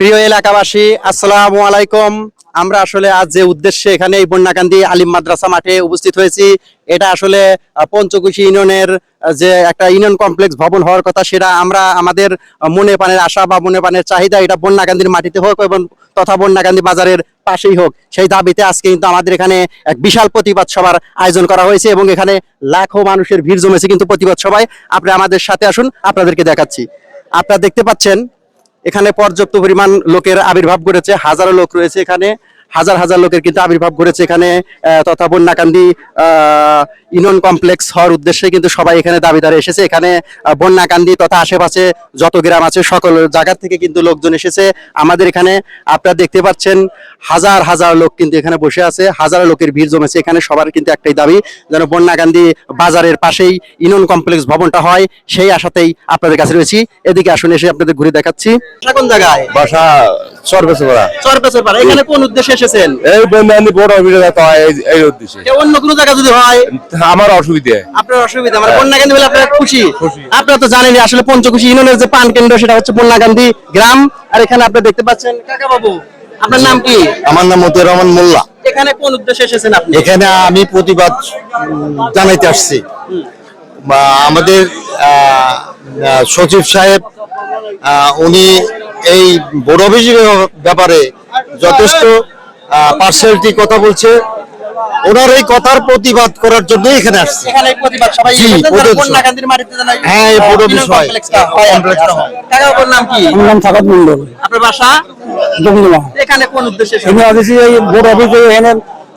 প্রিয় এলাকাবাসী, আসসালামু আলাইকুম। আমরা আসলে আজ যে উদ্দেশ্যে এখানে এই বন্যাকান্দি আলিম মাদ্রাসা মাঠে উপস্থিত হয়েছি, এটা আসলে পঞ্চকুশি ইউনিয়নের যে একটা ইউনিয়ন কমপ্লেক্স ভবন হওয়ার কথা, সেটা আমরা আমাদের মনে প্রাণের আশা বা মনে পানের চাহিদা এটা বন্যাকান্দির মাটিতে হোক এবং তথা বন্যাকান্দি বাজারের পাশেই হোক। সেই দাবিতে আজকে কিন্তু আমাদের এখানে এক বিশাল প্রতিবাদ সভার আয়োজন করা হয়েছে এবং এখানে লাখো মানুষের ভিড় জমেছে কিন্তু প্রতিবাদ সভায়। আপনি আমাদের সাথে আসুন, আপনাদেরকে দেখাচ্ছি। আপনারা দেখতে পাচ্ছেন এখানে পর্যাপ্ত পরিমাণ লোকের আবির্ভাব ঘটেছে হাজারো লোক রয়েছে এখানে। হাজার হাজার লোকের কিন্তু আবির্ভাব ঘটেছে এখানে তথা বন্যাকান্দি ইউনিয়ন কমপ্লেক্স হওয়ার উদ্দেশ্যে কিন্তু সবাই এখানে দাবিদারে এসেছে। এখানে বন্যাকান্দি তথা আশেপাশে যত গ্রাম আছে সকল জায়গা থেকে কিন্তু লোকজন এসেছে। আমাদের এখানে আপনারা দেখতে পাচ্ছেন হাজার হাজার লোক কিন্তু এখানে বসে আছে। হাজার লোকের ভিড় জমেছে। এখানে সবার কিন্তু একটাই দাবি যেন বন্যাকান্দি বাজারের পাশেই ইউনিয়ন কমপ্লেক্স ভবনটা হয় সেই আশাতেই আপনাদের কাছে রয়েছি। এদিকে আসুন এসে আপনাদের ঘুরে দেখাচ্ছি। কোন জায়গায় বাসা সর্বেছে করা চরপেছর পাড়া এখানে কোন উদ্দেশ্যে এসেছেন এই বন্যানি বড় হয় এই- উদ্দেশ্যে। অন্য কোনো জায়গা যদি হয়? আমার অসুবিধে। আপনার অসুবিধা মানে বন্যাকান্দি বলে আপনারা খুশি? খুশি। আপনারা তো জানেনই আসলে পঞ্চকুশি ইউনিয়নের যে পান কেন্দ্র সেটা হচ্ছে বন্যাকান্দি গ্রাম। আর এখানে আপনি দেখতে পাচ্ছেন কাকা বাবু আপনার নাম কি? আমার নাম মতিউর রহমান মোল্লা। এখানে কোন উদ্দেশ্যে এসেছেন আপনি? এখানে আমি প্রতিবাদ জানাইতে আসছি। বা আমাদের সচিব সাহেব আহ, উনি এই বড় অভিযোগের ব্যাপারে যথেষ্ট পার্সিয়ালিটি কথা বলছে ওনার এই কথার প্রতিবাদ করার জন্য এখানে আসছে। হ্যাঁ, এই পুরো বিষয়। আমার নাম মন্ডল আপনার বাসা? এখানে কোন উদ্দেশ্যে এসেছেন? এই বোর্ড অফিসে এখানে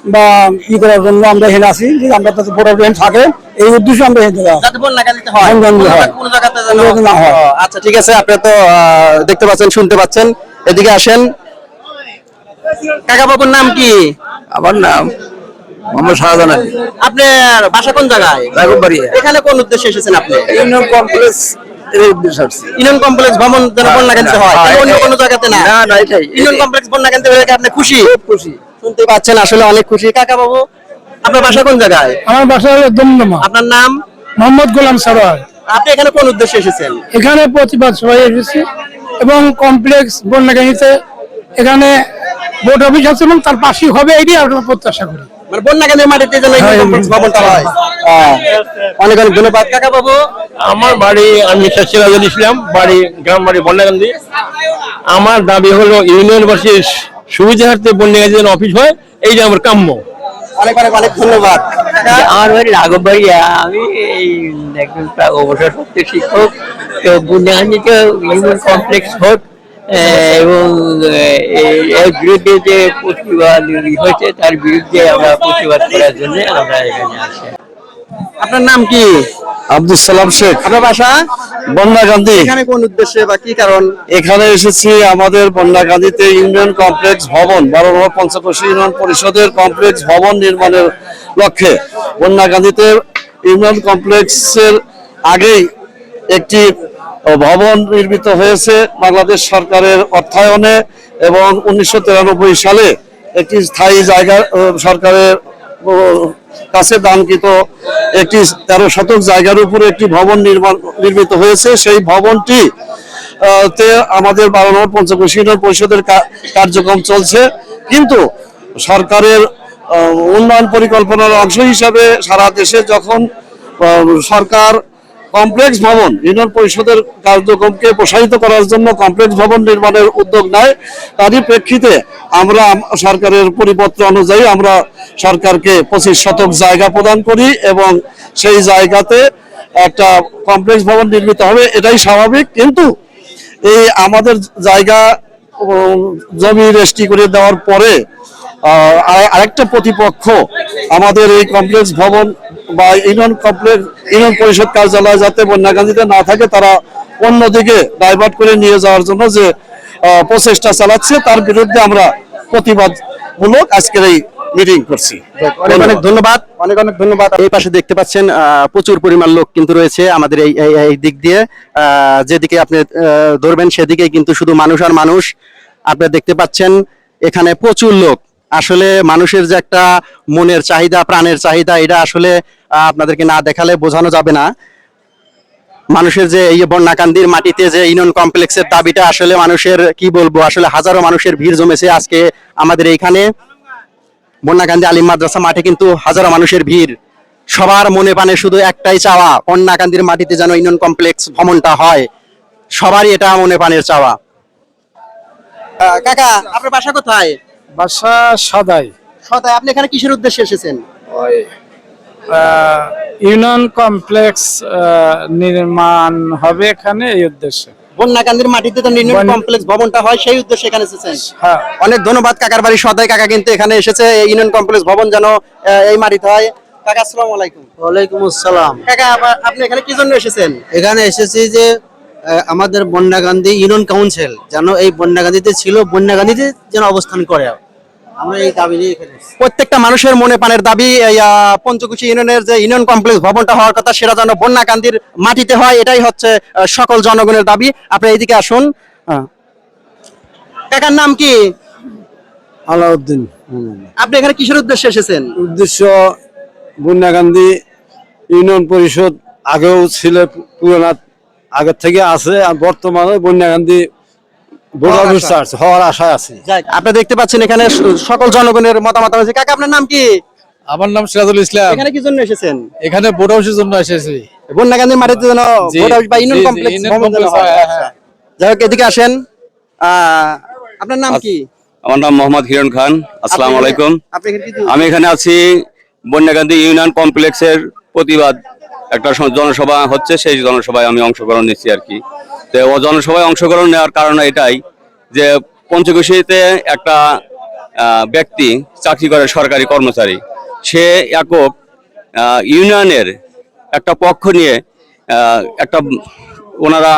বা ই করার জন্য আমরা এখানে আসি যে আমরা তাতে বোর্ড অফিস থাকে এই উদ্দেশ্যে আমরা এখানে হয়। না। আচ্ছা ঠিক আছে আপনি তো আহ, দেখতে পাচ্ছেন শুনতে পাচ্ছেন। এদিকে আসেন। কাকা বাবুর নাম কি? আমার নাম মোহাম্মদ শাহজাহান আলী। আপনার বাসা কোন জায়গায়? রাঘববাড়ি এখানে কোন উদ্দেশ্যে এসেছেন আপনি? ইউনিয়ন কমপ্লেক্স এর উদ্দেশ্যে ইউনিয়ন কমপ্লেক্স ভ্রমণ যেন বন্যাকান্দিতে হ্যাঁ, অন্য কোনো জায়গাতে না? না, না, এটাই। ইউনিয়ন কমপ্লেক্স বন্যাকান্দি হলে কি আপনি খুশি? খুশি। শুনতে পাচ্ছেন আসলে অনেক খুশি। কাকা বাবু আপনার বাসা কোন জায়গায়? আমার বাসা হলো দমদমা। আপনার নাম? মোহাম্মদ গোলাম সারোয়ার। আপনি এখানে কোন উদ্দেশ্যে এসেছেন? এখানে প্রতিবাদ সবাই এসেছি এবং কমপ্লেক্স বন্যাগাড়িতে এখানে বোর্ড অফিস আছে এবং তার পাশেই হবে এটি আমরা প্রত্যাশা করি। মানে মাটিতে যেন ইউনিয়ন হ্যাঁ, ভবনটা হয়। অনেক অনেক ধন্যবাদ। কাকা বাবু আমার বাড়ি আমি শেখ সিরাজুল ইসলাম বাড়ি গ্রাম বাড়ি বন্যাকান্দি আমার দাবি হলো ইউনিয়নবাসীর সুবিধার্থে বন্যাকান্দি যেন অফিস হয় এইটা আমার কাম্য। অনেক অনেক অনেক ধন্যবাদ। আমার বাড়ি রাঘববাড়িয়া আমি এই একজন অবসরপ্রাপ্ত শিক্ষক তো ইউনিয়ন কমপ্লেক্স হোক এবং এর বিরুদ্ধে যে প্রতিবাদ হয়েছে তার বিরুদ্ধে আমরা প্রতিবাদ করার জন্য আমরা এখানে আসি। আপনার নাম কি? আব্দুল সালাম শেখ। আপনার বাসা? বন্যাকান্দি এখানে কোন উদ্দেশ্যে বা কি কারণ? এখানে এসেছি আমাদের বন্যাকান্দিতে ইউনিয়ন কমপ্লেক্স ভবন বারো নম্বর পঞ্চকোশী ইউনিয়ন পরিষদের কমপ্লেক্স ভবন নির্মাণের লক্ষ্যে। বন্যাকান্দিতে ইউনিয়ন কমপ্লেক্সের আগেই একটি ভবন নির্মিত হয়েছে বাংলাদেশ সরকারের অর্থায়নে এবং উনিশশো তিরানব্বই সালে একটি স্থায়ী জায়গা সরকারের কাছে দানকৃত একটি তেরো শতক জায়গার উপরে একটি ভবন নির্মাণ, নির্মিত হয়েছে। সেই ভবনটি তে আমাদের বারো নম্বর পঞ্চকোশী পরিষদের কার্যক্রম চলছে। কিন্তু সরকারের উন্নয়ন পরিকল্পনার অংশ হিসাবে সারা দেশে যখন সরকার কমপ্লেক্স ভবন, ইউনিয়ন পরিষদের কার্যক্রমকে প্রসারিত করার জন্য কমপ্লেক্স ভবন নির্মাণের উদ্যোগ নেয়। তারই প্রেক্ষিতে আমরা সরকারের পরিপত্র অনুযায়ী আমরা সরকারকে পঁচিশ শতক জায়গা প্রদান করি এবং সেই জায়গাতে একটা কমপ্লেক্স ভবন নির্মিত হবে, এটাই স্বাভাবিক। কিন্তু এই আমাদের জায়গা জমি রেস্টি করে দেওয়ার পরে আরেকটা প্রতিপক্ষ আমাদের এই কমপ্লেক্স ভবন বা ইউনিয়ন কমপ্লেক্স ইউনিয়ন পরিষদ কার্যালয় যাতে বন্যাকান্দিতে না থাকে তারা অন্যদিকে ডাইভার্ট করে নিয়ে যাওয়ার জন্য যে প্রচেষ্টা চালাচ্ছে তার বিরুদ্ধে আমরা প্রতিবাদমূলক আজকের এই মিটিং করছি। অনেক অনেক ধন্যবাদ। অনেক অনেক ধন্যবাদ। এই পাশে দেখতে পাচ্ছেন প্রচুর পরিমাণ লোক কিন্তু রয়েছে আমাদের এই এই- দিক দিয়ে। আহ, যেদিকে আপনি ধরবেন সেদিকে কিন্তু শুধু মানুষ আর মানুষ। আপনি দেখতে পাচ্ছেন এখানে প্রচুর লোক। আসলে মানুষের যে একটা মনের চাহিদা প্রাণের চাহিদা এটা আসলে আপনাদেরকে না দেখালে বোঝানো যাবে না। মানুষের যে এই বন্যাকান্দির মাটিতে যে ইউনিয়ন কমপ্লেক্সের দাবিটা আসলে মানুষের কি বলব আসলে হাজারো মানুষের ভিড় জমেছে আজকে আমাদের এইখানে। বন্যাকান্দি আলিম মাদ্রাসা মাঠে কিন্তু হাজারো মানুষের ভিড়। সবার মনে পানে শুধু একটাই চাওয়া বন্যাকান্দির মাটিতে যেন ইউনিয়ন কমপ্লেক্স ভ্রমণটা হয়। সবারই এটা মনে পানের চাওয়া। কাকা আপনার বাসা কোথায়? বাসা সদাই। সদাই আপনি এখানে কিসের উদ্দেশ্যে এসেছেন? ওই ইউনিয়ন কমপ্লেক্স নির্মাণ হবে এখানে এই উদ্দেশ্যে। বন্যাকান্দির মাটিতে তো ইউনিয়ন কমপ্লেক্স ভবনটা হয় সেই উদ্দেশ্যে এখানে এসেছেন। হ্যাঁ। অনেক ধন্যবাদ কাকার বাড়ি সদাই কাকা কিন্তু এখানে এসেছে ইউনিয়ন কমপ্লেক্স ভবন যেন এই মাটিতে হয়। কাকা আসসালামু আলাইকুম। ওয়ালাইকুম আসসালাম। কাকা আপনি এখানে কি জন্য এসেছেন? এখানে এসেছি যে আহ, আমাদের বন্যাগান্ধী ইউনিয়ন কাউন্সিল যেন এই বন্যাগান্ধীতে ছিল বন্যাগান্ধীতে যেন অবস্থান করে। আমরা এই দাবি নিয়ে এখানে প্রত্যেকটা মানুষের মনে পানের দাবি পঞ্চকুচি ইউনিয়নের যে ইউনিয়ন কমপ্লেক্স ভবনটা হওয়ার কথা সেটা যেন বন্যাকান্দির মাটিতে হয় এটাই হচ্ছে সকল জনগণের দাবি। আপনি এইদিকে আসুন। কাকার নাম কি? আলাউদ্দিন। আপনি এখানে কিসের উদ্দেশ্যে এসেছেন? উদ্দেশ্য বন্যাকান্দি ইউনিয়ন পরিষদ আগেও ছিল পুরোনা আগের থেকে আছে আর বর্তমানে বন্যাকান্দি হওয়ার আশা। আছে। আপনি দেখতে পাচ্ছেন এখানে সকল জনগণের মতামত আছে কাকা আপনার নাম কি? আমার নাম সিরাজুল ইসলাম। এখানে কি জন্য এসেছেন? এখানে বোর্ড হাউসের জন্য এসেছি। বন্যাকান্দির মাটিতে যেন জি, হাউস বা ইউনিয়ন কমপ্লেক্স হয়। হয়। যাই হোক এদিকে আসেন। আহ, আপনার নাম কি? আমার নাম মোহাম্মদ হিরণ খান। আসসালামু আলাইকুম। আমি এখানে আছি বন্যাকান্দি ইউনিয়ন কমপ্লেক্সের প্রতিবাদ। একটা জনসভা হচ্ছে সেই জনসভায় আমি অংশগ্রহণ নিচ্ছি আর কি। তো ও জনসভায় অংশগ্রহণ নেওয়ার কারণ এটাই যে পঞ্চকুশিতে একটা ব্যক্তি চাকরি করে সরকারি কর্মচারী। সে একক ইউনিয়নের একটা পক্ষ নিয়ে একটা ওনারা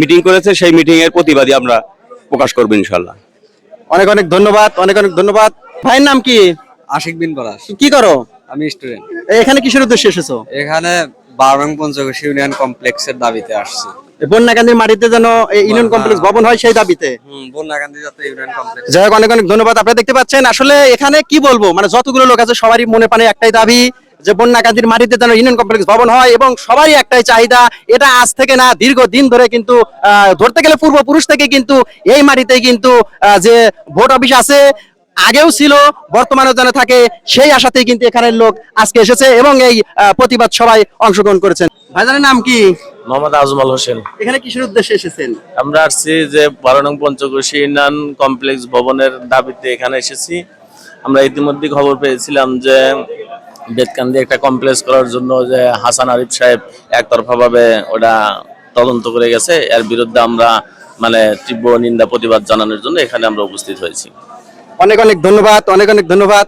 মিটিং করেছে সেই মিটিং এর প্রতিবাদী আমরা প্রকাশ করব ইনশাল্লাহ অনেক অনেক ধন্যবাদ অনেক অনেক ধন্যবাদ। ভাইয়ের নাম কি? আশিক বিন পলাশ। কি করো? আমি স্টুডেন্ট এখানে কিসের উদ্দেশ্যে এসেছ? এখানে বারং ইউনিয়ন কমপ্লেক্সের দাবিতে আসছি। বন্যাকান্দির মাটিতে যেন ইউনিয়ন কমপ্লেক্স ভবন হয় সেই দাবিতে? যাই হোক অনেক অনেক ধন্যবাদ। আপনারা দেখতে পাচ্ছেন আসলে এখানে কি বলব? মানে যতগুলো লোক আছে সবারই মনে পানে একটাই দাবি যে বন্যাকান্দির মাটিতে যেন ইউনিয়ন কমপ্লেক্স ভবন হয় এবং সবারই একটাই চাহিদা এটা আজ থেকে না দীর্ঘ দিন ধরে কিন্তু আহ, ধরতে গেলে পূর্বপুরুষ থেকে কিন্তু এই মাটিতে কিন্তু যে ভোট অফিস আছে আগেও ছিল বর্তমানে যেন থাকে সেই আশাতেই কিন্তু এখানের লোক আজকে এসেছে এবং এই প্রতিবাদ সবাই অংশগ্রহণ করেছেন। ভাইজানের নাম কি? মোহাম্মদ আজমাল হোসেন। এখানে কিসের উদ্দেশ্যে এসেছেন? আমরা আসছি যে বারো নং পঞ্চকোশী ইউনিয়ন কমপ্লেক্স ভবনের দাবিতে এখানে এসেছি। আমরা ইতিমধ্যে খবর পেয়েছিলাম যে বেতকান্দি একটা কমপ্লেক্স করার জন্য যে হাসান আরিফ সাহেব একতরফা ভাবে ওটা তদন্ত করে গেছে। এর বিরুদ্ধে আমরা মানে তীব্র নিন্দা প্রতিবাদ জানানোর জন্য এখানে আমরা উপস্থিত হয়েছি। অনেক অনেক ধন্যবাদ অনেক অনেক ধন্যবাদ।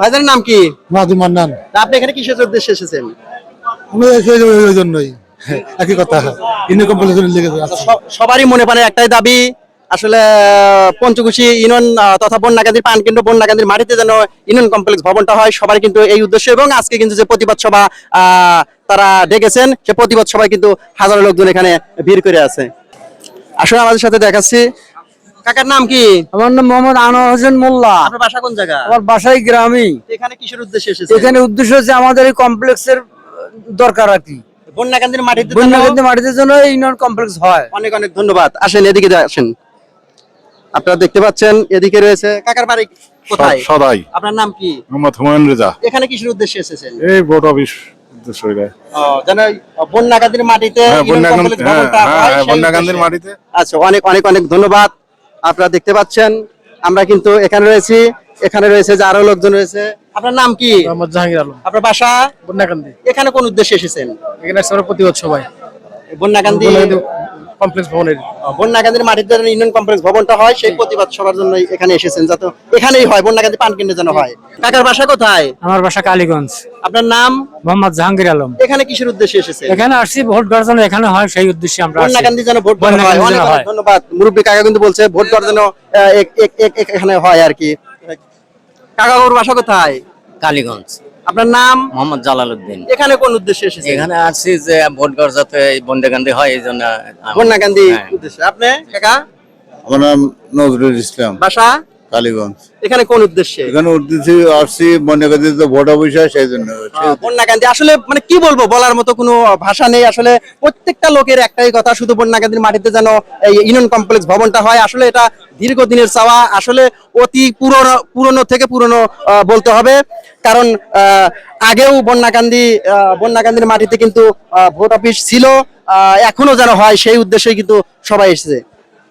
ভাইজানের নাম কি? মাদু মান্নান। আপনি এখানে কিসের উদ্দেশ্যে এসেছেন? আমি ওই জন্যই। একই কথা। ইউনিয়ন কমপ্লেক্স লেগেছে স- সবারই মনে পানে একটাই দাবি আসলে পঞ্চকুশি ইউনিয়ন তথা বন্যাকান্দির পান কেন্দ্র বন্যাকান্দির মাটিতে যেন ইউনিয়ন কমপ্লেক্স ভবনটা হয় সবারই কিন্তু এই উদ্দেশ্য এবং আজকে কিন্তু যে প্রতিবাদ সভা আহ, তারা ডেকেছেন সে প্রতিবাদ সভায় কিন্তু হাজারো লোকজন এখানে ভিড় করে আছে। আসলে আমাদের সাথে দেখাচ্ছি। কাকার নাম কি? আমার নাম মোহাম্মদ আনোয়ার হোসেন মোল্লা। আপনার বাসা কোন জায়গা? আমার বাসায় গ্রামই এখানে কিসের উদ্দেশ্যে এসেছে এখানে উদ্দেশ্য হচ্ছে আমাদের এই কমপ্লেক্সের দরকার আর কি। বন্যাকান্দির মাটিতে বন্যাগান্ধী মাটিতে জন্য ইউনিয়ন কমপ্লেক্স হয়। অনেক অনেক ধন্যবাদ। আসেন এদিকে আসেন। আপনারা দেখতে পাচ্ছেন এদিকে রয়েছে কাকার বাড়ি কোথায়? সদাই আপনার নাম কি? মোহাম্মদ হুমায়ুন রেজা। এখানে কিসের উদ্দেশ্যে এসেছেন? এই বোর্ড অফিস উদ্দেশ্য এটা। যেন বন্যাকান্দির মাটিতে হ্যাঁ হ্যাঁ হ্যাঁ বন্যাকান্দির মাটিতে। আচ্ছা অনেক অনেক অনেক ধন্যবাদ। আপনারা দেখতে পাচ্ছেন আমরা কিন্তু এখানে রয়েছি এখানে রয়েছে যে আরও লোকজন রয়েছে। আপনার নাম কি? মোহাম্মদ জাহাঙ্গীর আলম। আপনার বাসা? বন্যাকান্দি। এখানে কোন উদ্দেশ্যে এসেছেন? এখানে প্রতিবাদ সবাই। বন্যাকান্দি কমপ্লেক্স ভবনের বন্যাকান্দির মাটিতে যেন ইউনিয়ন কমপ্লেক্স ভবনটা হয় সেই প্রতিবাদ সবার জন্য এখানে এসেছেন যাতে এখানেই হয় বন্যাকান্দি পান কেন্দ্রে যেন হয়। কাকার বাসা কোথায়? আমার বাসা কালীগঞ্জ। আপনার নাম? মোহাম্মদ জাহাঙ্গীর আলম। এখানে কিসের উদ্দেশ্যে এসেছে এখানে আসছি ভোট দেওয়ার জন্য এখানে হয় সেই উদ্দেশ্যে আমরা। বন্যাকান্দি যেন ভোট দেওয়া হয় অনেক অনেক ধন্যবাদ। মুরব্বী কাকা কিন্তু বলছে ভোট দেওয়ার জন্য এক- এক- এক- এক- এখানে হয় আর কি। কাকা ওর বাসা কোথায়? কালীগঞ্জ। আপনার নাম? মোহাম্মদ জালাল উদ্দিন এখানে কোন উদ্দেশ্যে এসেছেন? এখানে আসছি যে ভোটগড় যাতে বন্দেকান্দি হয় এই জন্য বন্যাকান্দি গান্ধী উদ্দেশ্যে। আপনি কাকা? আমার নাম নজরুল ইসলাম। বাসা? কালীগঞ্জ। এখানে কোন উদ্দেশ্যে? এখানে উঠতেছি আসছি বন্যাকান্দিতে ভোট অফিস হয় সেই জন্য। বন্যাকান্দি আসলে মানে কি বলব বলার মতো কোনো ভাষা নেই। আসলে প্রত্যেকটা লোকের একটাই কথা শুধু বন্যাকান্দির মাটিতে যেন এই ইউনিয়ন কমপ্লেক্স ভবনটা হয়। আসলে এটা দীর্ঘদিনের চাওয়া। আসলে অতি পুরনো পুরনো থেকে পুরনো বলতে হবে। কারণ আহ, আগেও বন্যাকান্দি বন্যাকান্দির মাটিতে কিন্তু ভোট অফিস ছিল। আহ, এখনও যেন হয় সেই উদ্দেশ্যেই কিন্তু সবাই এসেছে।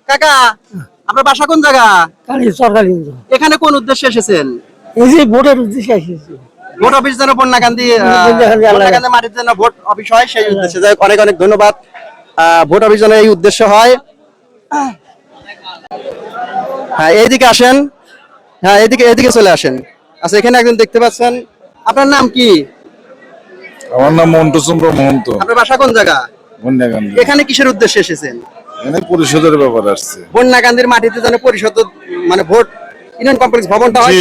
কাকা আপনার বাসা কোন জায়গা? সরকারি এখানে কোন উদ্দেশ্যে এসেছেন? এই যে ভোটের উদ্দেশ্যে এসেছি। ভোট অফিস যেন যেন ভোট অফিস হয় সেই উদ্দেশ্যে। যাই অনেক অনেক ধন্যবাদ। ভোট অফিস যেন এই উদ্দেশ্য হয়। হ্যাঁ এইদিকে আসেন। হ্যাঁ এদিকে এদিকে চলে আসেন। আচ্ছা এখানে একজন দেখতে পাচ্ছেন। আপনার নাম কি? আমার নাম মন্টু চন্দ্র মহন্ত। আপনার বাসা কোন জায়গা? এখানে কিসের উদ্দেশ্যে এসেছেন? এখানে পরিষদের ব্যাপার আসছে। বন্যাকান্দির মাটিতে যেন পরিষদ মানে ভোট ইউনিয়ন কমপ্লেক্স ভবনটা হয়।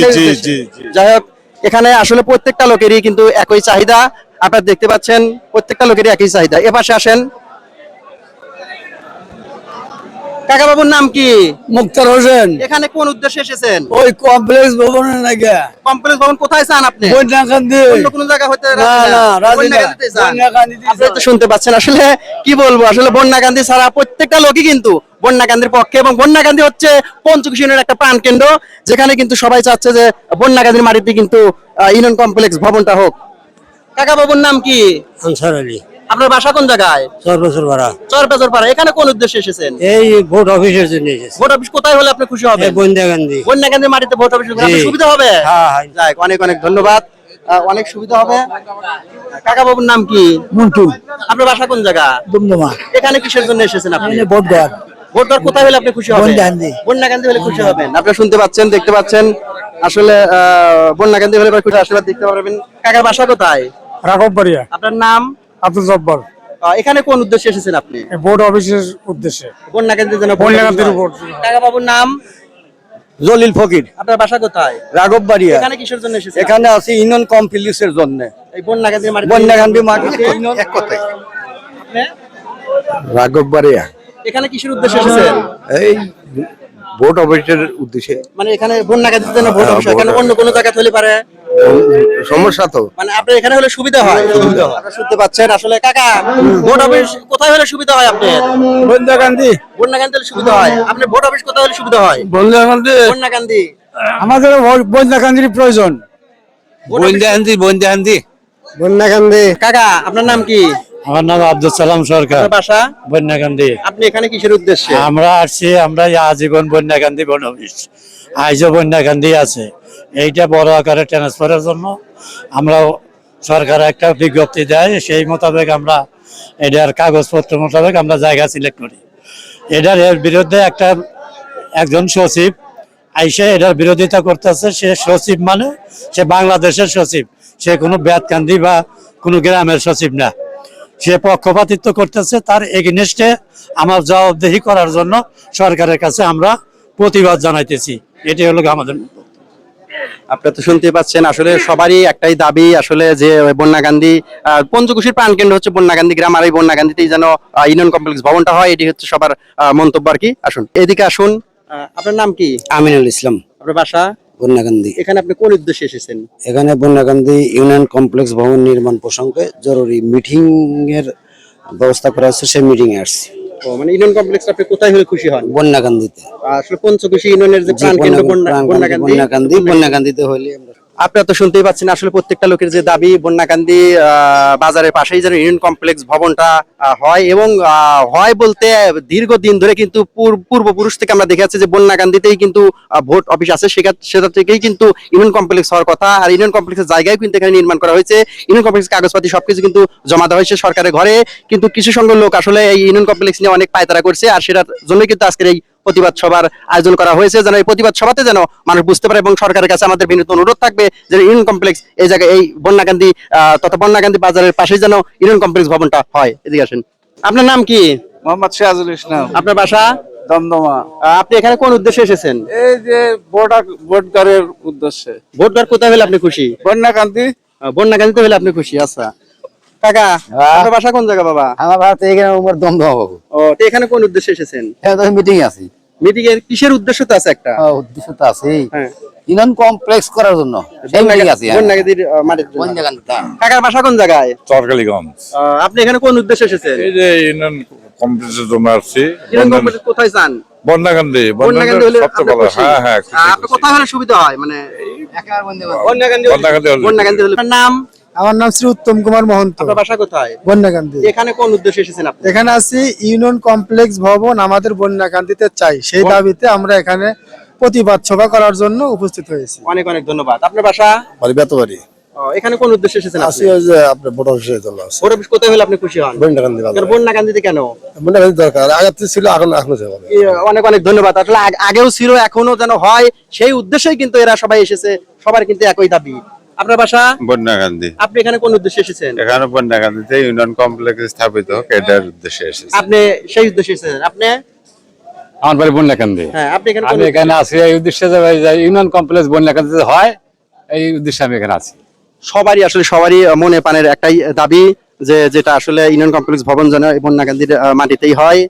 যাই হোক এখানে আসলে প্রত্যেকটা লোকেরই কিন্তু একই চাহিদা। আপনারা দেখতে পাচ্ছেন প্রত্যেকটা লোকেরই একই চাহিদা। এ পাশে আসেন কাকা বাবুর নাম কি? মুক্তার হোসেন। এখানে কোন উদ্দেশ্যে এসেছেন? ওই কমপ্লেক্স ভবনের নাকি। কমপ্লেক্স ভবন কোথায় চান আপনি? বন্যাকান্দি। অন্য কোনো জায়গা হতে না না। রাজি না। বন্যাকান্দিতে চান বন্যাকান্দিতে আপনারা তো শুনতে পাচ্ছেন আসলে কি বলব? আসলে বন্যাকান্দি ছাড়া প্রত্যেকটা লোকই কিন্তু বন্যাকান্দির পক্ষে এবং বন্যাকান্দি হচ্ছে পঞ্চকুশ ইউনিয়নের একটা প্রাণ কেন্দ্র যেখানে কিন্তু সবাই চাচ্ছে যে বন্যাকান্দির মাটিতে কিন্তু আহ, ইউনিয়ন কমপ্লেক্স ভবনটা হোক। কাকা বাবুর নাম কি? আনসার আলী। আপনার বাসা কোন জায়গায়? চার বছর ভাড়া চরপেজর পাড়া এখানে কোন উদ্দেশ্যে এসেছেন? এই ভোট অফিসের জন্য এসেছি। ভোট অফিস কোথায় হলে আপনি খুশি হবেন? বন্যাকান্দি বন্যাকান্দির মাটিতে ভোট অফিস হলে সুবিধা হবে? হ্যাঁ, হ্যাঁ। অনেক অনেক ধন্যবাদ। অনেক সুবিধা হবে। কাকা বাবুর নাম কি? মন্টু। আপনার বাসা কোন জায়গা? দুমদুমা এখানে কিসের জন্য এসেছেন আপনি? ভোট দেওয়ার। ভোট দেওয়ার কোথায় হলে আপনি খুশি হবেন? বন্যাকান্দি। বন্যাকান্দি হলে খুশি হবেন। আপনারা শুনতে পাচ্ছেন দেখতে পাচ্ছেন। আসলে আহ, বন্যাকান্দি হলে খুশি আসলে দেখতে পারবেন। কাকার বাসা কোথায়? রাঘব বাড়িয়া আপনার নাম? আব্দুল জব্বর। এখানে কোন উদ্দেশ্যে এসেছেন আপনি? ভোট অফিসের উদ্দেশ্যে। জন্য। কাকা বাবুর নাম? জলিল ফকির। আপনার বাসা কোথায়? রাঘব বাড়িয়া। এখানে কিসের জন্য এসেছেন? এখানে আছি ইউনিয়ন কমপ্লেক্সের জন্য। এই মাটিতে এক কথায়। রাঘব বাড়িয়া। এখানে কিসের উদ্দেশ্যে এসেছেন? এই ভোট অফিসের উদ্দেশ্যে। মানে এখানে বন্যাকান্দির জন্য ভোট হ্যাঁ, অফিস এখানে অন্য কোনো জায়গা হলে পারে? সমস্যা তো। মানে আপনার এখানে হলে সুবিধা হয়? সুবিধা হয়। শুনতে পাচ্ছেন। আসলে কাকা ভোট অফিস কোথায় হলে সুবিধা হয় আপনার বন্যাকান্দি বন্যাকান্দি হলে সুবিধা হয়? আপনার ভোট অফিস কোথায় হলে সুবিধা হয়? বন্যাকান্দি বন্যাকান্দি আমাদের বন্যাকান্দির প্রয়োজন। ভোট অফিস- বন্যাকান্দি বন্যাকান্দি বন্যাকান্দি কাকা আপনার নাম কি? আমার নাম আব্দুল সালাম সরকার। আপনার বাসা? বন্যাকান্দি আপনি এখানে কিসের উদ্দেশ্যে? আমরা আসছি আমরা এই আজীবন বন্যাকান্দি বন অফিস। আইজও বন্যাকান্দি আছে। এইটা বড় আকারে ট্রান্সফারের জন্য আমরা সরকার একটা বিজ্ঞপ্তি দেয়, সেই মোতাবেক আমরা এটার কাগজপত্র মোতাবেক আমরা জায়গা সিলেক্ট করি। এটার এর বিরুদ্ধে একটা একজন সচিব আইসে এটার বিরোধিতা করতেছে, সে সচিব মানে সে বাংলাদেশের সচিব, সে কোনো ব্যাতকান্দি বা কোনো গ্রামের সচিব না। সে পক্ষপাতিত্ব করতেছে, তার এগেনস্টে আমার জবাবদেহি করার জন্য সরকারের কাছে আমরা প্রতিবাদ জানাইতেছি। এটি হলো আমাদের আপনারা তো শুনতে পাচ্ছেন আসলে সবারই একটাই দাবি আসলে যে বন্যাকান্দি আহ, পঞ্চকুশির প্রাণকেন্দ্র হচ্ছে বন্যাকান্দি গ্রাম আর এই বন্যাকান্দিতেই যেন ইউনিয়ন কমপ্লেক্স ভবনটা হয় এটি হচ্ছে সবার মন্তব্য আর কি। আসুন এদিকে আসুন। আপনার নাম কি? আমিনুল ইসলাম। আপনার বাসা? বন্যাকান্দি এখানে আপনি কোন উদ্দেশ্যে এসেছেন? এখানে বন্যাকান্দি ইউনিয়ন কমপ্লেক্স ভবন নির্মাণ প্রসঙ্গে জরুরি মিটিং এর ব্যবস্থা করা হচ্ছে সেই মিটিং এ আসছি। ও মানে ইউনিয়ন কমপ্লেক্স আপনি কোথায় হলে খুশি হন বন্যাকান্দিতে আসলে পঞ্চকুশি ইউনিয়নের যে প্রাণকেন্দ্র বন্যা- বন্যাকান্দি বন্যাকান্দি বন্যাকান্দিতে হলে আমরা আপনারা তো শুনতেই পাচ্ছেন আসলে প্রত্যেকটা লোকের যে দাবি, বন্যাকান্দি বাজারের পাশেই যেন ইউনিয়ন কমপ্লেক্স ভবনটা হয় এবং হয় বলতে দীর্ঘদিন ধরে কিন্তু পূর্বপুরুষ থেকে আমরা দেখে যাচ্ছি যে বন্যাকান্দিতেই কিন্তু ভোট অফিস আছে। সেটা থেকেই কিন্তু ইউনিয়ন কমপ্লেক্স হওয়ার কথা। আর ইউনিয়ন কমপ্লেক্সের জায়গায় কিন্তু এখানে নির্মাণ করা হয়েছে। ইউনিয়ন কমপ্লেক্স কাগজপাতি সবকিছু কিন্তু জমা দেওয়া হয়েছে সরকারের ঘরে। কিন্তু কিছু সংখ্যক লোক আসলে এই ইউনিয়ন কমপ্লেক্স নিয়ে অনেক পায়তারা করছে। আর সেটার জন্য কিন্তু আজকের এই প্রতিবাদ সভার আয়োজন করা হয়েছে যেন এই প্রতিবাদ সভাতে যেন মানুষ বুঝতে পারে এবং সরকারের কাছে আমাদের বিনীত অনুরোধ থাকবে যে ইউনিয়ন কমপ্লেক্স এই জায়গায় এই বন্যাকান্দি তথা বন্যাকান্দি বাজারের পাশেই যেন ইউনিয়ন কমপ্লেক্স ভবনটা হয়। এদিকে আসেন। আপনার নাম কি? মোহাম্মদ সিরাজুল ইসলাম। আপনার বাসা? দমদমা। আপনি এখানে কোন উদ্দেশ্যে এসেছেন? এই যে ভোট ভোটদারের উদ্দেশ্যে। ভোট দেওয়ার কোথায় হলে আপনি খুশি? বন্যাকান্দি আহ, বন্যাকান্দিতে হলে আপনি খুশি আচ্ছা। কাকা আপনার বাসা কোন জায়গা বাবা? আমার ভারতে এখানে উমর দমদমা বাবু ও তো এখানে কোন উদ্দেশ্যে এসেছেন? হ্যাঁ তো মিটিং আছে। মিটিং এর কিসের উদ্দেশ্য তো আছে একটা? উদ্দেশ্য তো আছেই। কমপ্লেক্স করার জন্য। বন্যাগাদির আহ, মাটির জন্য। কাকার বাসা কোন জায়গায়? সরকারিগঞ্জ আপনি এখানে কোন উদ্দেশ্যে এসেছেন? এই যে ইউনিয়ন কমপ্লেক্সের জন্য আসছি। ইউনিয়ন কমপ্লেক্স কোথায় চান বন্যাকান্দি বন্যাগান্ধী হলে? হ্যাঁ হ্যাঁ আপনি কোথায় হলে সুবিধা হয় মানে বন্যাকান্দি হলে- নাম? আমার নাম শ্রী উত্তম কুমার মহন্ত। আপনার বাসা কোথায়? বন্যাকান্দি এখানে কোন উদ্দেশ্যে এসেছেন আপনি? এখানে আছি ইউনিয়ন কমপ্লেক্স ভবন আমাদের বন্যাকান্দিতে চাই। সেই দাবিতে আমরা এখানে প্রতিবাদ সভা করার জন্য উপস্থিত হয়েছি। অনেক অনেক ধন্যবাদ। আপনার বাসা? বাড়ি বেতবাড়ি। এখানে কোন উদ্দেশ্যে এসেছেন আপনি? যে আপনার বড় অফিসে চলে আসছে ভোট অফিস কোথায় হলে আপনি খুশি হন? বন্যাকান্দি কেন বন্যাকান্দিতে কেন? বন্যাকান্দি দরকার। আগে তো ছিল এখন এখন অনেক অনেক ধন্যবাদ। আসলে আগেও ছিল এখনও যেন হয় সেই উদ্দেশ্যেই কিন্তু এরা সবাই এসেছে। সবার কিন্তু একই দাবি। আপনার বাসা? বন্যাকান্দি আপনি এখানে কোন উদ্দেশ্যে এসেছেন? এখানে বন্যাকান্দিতে ইউনিয়ন কমপ্লেক্স স্থাপিত এটার উদ্দেশ্যে এসেছে। আপনি সেই উদ্দেশ্যে এসেছেন। আপনি? আমার বাড়ি বন্যাকান্দি হ্যাঁ আপনি এখানে আমি এখানে আছি এই উদ্দেশ্যে ইউনিয়ন কমপ্লেক্স বন্যাকান্দিতে হয় এই উদ্দেশ্যে আমি এখানে আছি। সবারই আসলে সবারই মনে পানের একটাই দাবি যে যেটা আসলে ইউনিয়ন কমপ্লেক্স ভবন যেন বন্যাকান্দির মাটিতেই হয়।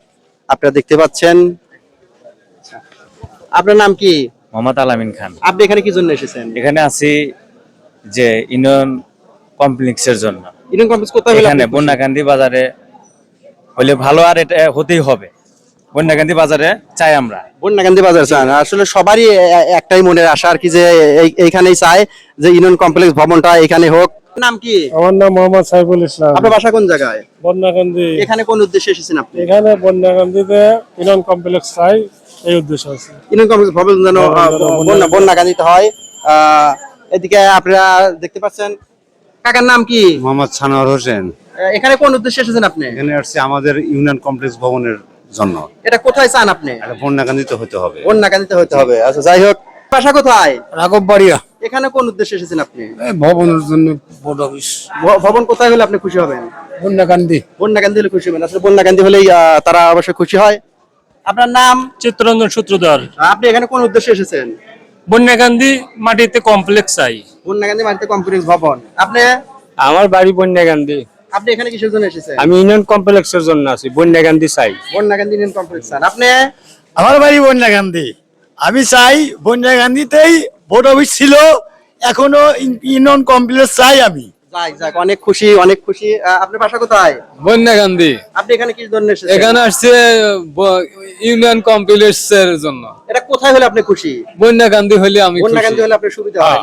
আপনারা দেখতে পাচ্ছেন। আপনার নাম কি? মোহাম্মদ আলামিন খান। আপনি এখানে কি জন্য এসেছেন? এখানে আছি যে ইউনিয়ন কমপ্লেক্সের জন্য। ইউনিয়ন কমপ্লেক্স কোথায় এখানে বন্যাকান্দি বাজারে হলে ভালো আর এটা হতেই হবে। বন্যাকান্দি বাজারে চাই আমরা। বন্যাকান্দি বাজার চান। আসলে সবারই একটাই মনের আশা আর কি যে এইখানেই চায় যে ইউনিয়ন কমপ্লেক্স ভবনটা এখানে হোক। নাম কি? আমার নাম মোহাম্মদ সাইফুল ইসলাম। আপনার বাসা কোন জায়গায়? বন্যাকান্দি। এখানে কোন উদ্দেশ্যে এসেছেন আপনি? এখানে বন্যাকান্দিতে ইউনিয়ন কমপ্লেক্স চাই এই উদ্দেশ্য আছে। ইউনিয়ন কমপ্লেক্স ভবন যেন বন্যা বন্যাকান্দিতে হয় আহ, এদিকে আপনারা দেখতে পাচ্ছেন কাকার নাম কি? মোহাম্মদ সানোয়ার হোসেন। এখানে কোন উদ্দেশ্যে এসেছেন আপনি? এখানে আসছে আমাদের ইউনিয়ন কমপ্লেক্স ভবনের জন্য। এটা কোথায় চান আপনি? এটা বন্যাকান্দিতে হতে হবে। বন্যাকান্দিতে হতে হবে। আচ্ছা যাই হোক বাসা কোথায়? রাঘব বাড়িয়া এখানে কোন উদ্দেশ্যে এসেছেন আপনি? ভবনের জন্য বোর্ড অফিস ভবন কোথায় হলে আপনি খুশি হবেন? বন্যাকান্দি বন্যাকান্দি হলে খুশি হবেন। আসলে বন্যাকান্দি হলেই তারা অবশ্যই খুশি হয়। আপনার নাম? চিত্তরঞ্জন সূত্রধর। আপনি এখানে কোন উদ্দেশ্যে এসেছেন? বন্যাকান্দি মাটিতে কমপ্লেক্স চাই বন্যাকান্দি মাটিতে কমপ্লেক্স ভবন। আপনি? আমার বাড়ি বন্যাকান্দি আপনি এখানে কিসের জন্য এসেছেন? আমি ইউনিয়ন কমপ্লেক্সের জন্য আছি বন্যাকান্দি চাই। বন্যাকান্দি ইউনিয়ন কমপ্লেক্স চান। আপনি? আমার বাড়ি বন্যাকান্দি আমি চাই বন্যাকান্দিতেই ভোট অফিস ছিল এখনও ইউনিয়ন কমপ্লেক্স চাই আমি। যাই যাক অনেক খুশি অনেক খুশি। আপনার বাসা কোথায়? বন্যাকান্দি আপনি এখানে কি জন্য এসেছেন? এখানে আসছে ইউনিয়ন কমপ্লেক্সের জন্য। এটা কোথায় হলে আপনি খুশি? বন্যাকান্দি হলে আমি বন্যাকান্দি হলে আপনার সুবিধা হয়?